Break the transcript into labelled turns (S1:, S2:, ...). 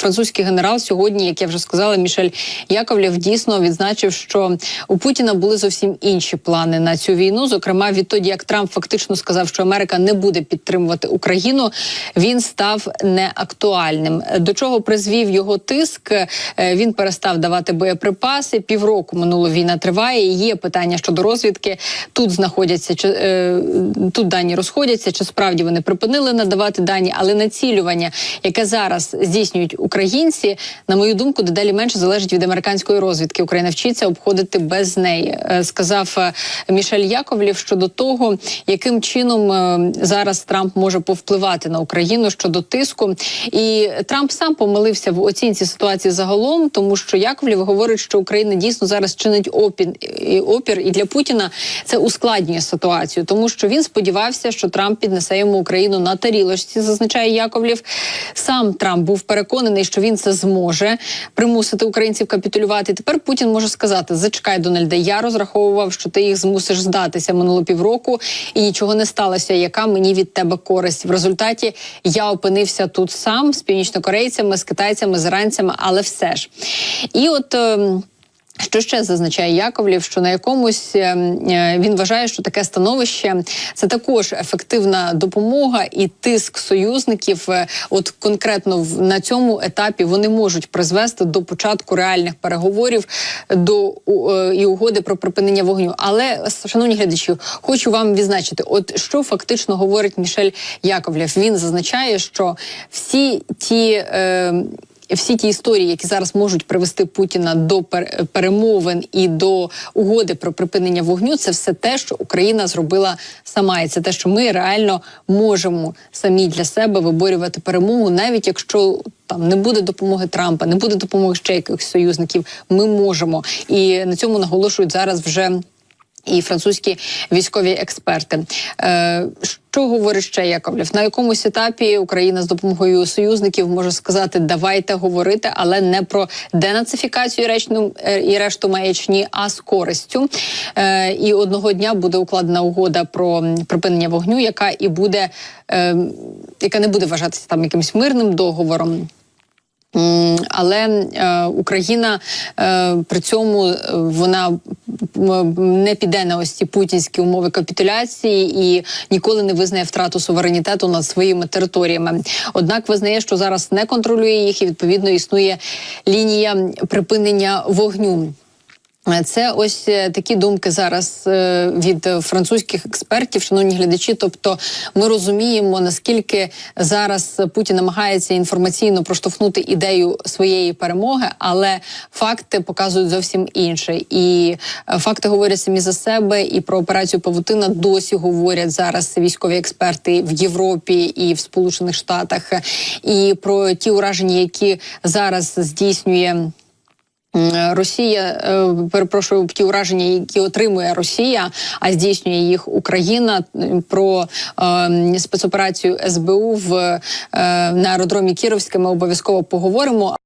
S1: Французький генерал сьогодні, як я вже сказала, Мішель Яковлєв дійсно відзначив, що у Путіна були зовсім інші плани на цю війну. Зокрема, відтоді як Трамп фактично сказав, що Америка не буде підтримувати Україну, він став неактуальним. До чого призвів його тиск? Е, Він перестав давати боєприпаси. Півроку минуло війна триває. і Є питання щодо розвідки. Тут знаходяться чи е, тут дані розходяться, чи справді вони припинили надавати дані, але націлювання, яке зараз здійснюють українці, на мою думку, дедалі менше залежить від американської розвідки. Україна вчиться обходити без неї, Е, сказав е, Мішель Яковлів щодо того, яким чином е, зараз Трамп може повпливати на Україну щодо тиску. І Трамп сам помилився в оцінці ситуації загалом, тому що Яковлів говорить, що Україна дійсно зараз чинить опір опір, і для Путіна це ускладнює ситуацію, тому що він сподівався, що Трамп піднесе йому Україну на тарілочці. Зазначає Яковлів. Сам Трамп був переконаний, що він це зможе примусити українців капітулювати. Тепер Путін може сказати: зачекай, Дональде, я розраховував, що ти їх змусиш здатися минуло півроку, і нічого не сталося. Яка мені від тебе користь? В результаті я опинився тут сам з північнокорейцями, з китайцями, з іранцями, але все ж. І от. Що ще зазначає Яковлів, що на якомусь е, е, він вважає, що таке становище це також ефективна допомога і тиск союзників. е, От конкретно на цьому етапі вони можуть призвести до початку реальних переговорів до і угоди про припинення вогню. Але шановні глядачі, хочу вам відзначити, от що фактично говорить Мішель Яковлєв. Він зазначає, що всі ті. Всі ті історії, які зараз можуть привести Путіна до пер- перемовин і до угоди про припинення вогню, це все те, що Україна зробила сама, і це те, що ми реально можемо самі для себе виборювати перемогу, навіть якщо там не буде допомоги Трампа, не буде допомоги ще якихось союзників. Ми можемо, і на цьому наголошують зараз вже. І французькі військові експерти. Е, що говорить ще Яковлев? На якомусь етапі Україна з допомогою союзників може сказати давайте говорити, але не про денацифікацію і решту, е, і решту маячні, а з користю. Е, і одного дня буде укладена угода про припинення вогню, яка і буде, яка не буде вважатися там якимось мирним договором. Але е, Україна е, при цьому вона не піде на ось ці путінські умови капітуляції і ніколи не визнає втрату суверенітету над своїми територіями. Однак визнає, що зараз не контролює їх, і відповідно існує лінія припинення вогню. Це ось е, такі думки зараз е, від французьких експертів, шановні глядачі. Тобто, ми розуміємо наскільки зараз Путін намагається інформаційно проштовхнути ідею своєї перемоги, але факти показують зовсім інше. І е, факти говорять самі за себе. І про операцію Павутина досі говорять зараз військові експерти в Європі і в Сполучених Штатах. І про ті ураження, які зараз здійснює. Росія е, перепрошую ті ураження, які отримує Росія, а здійснює їх Україна про е, спецоперацію СБУ в е, на аеродромі Кіровське. Ми обов'язково поговоримо.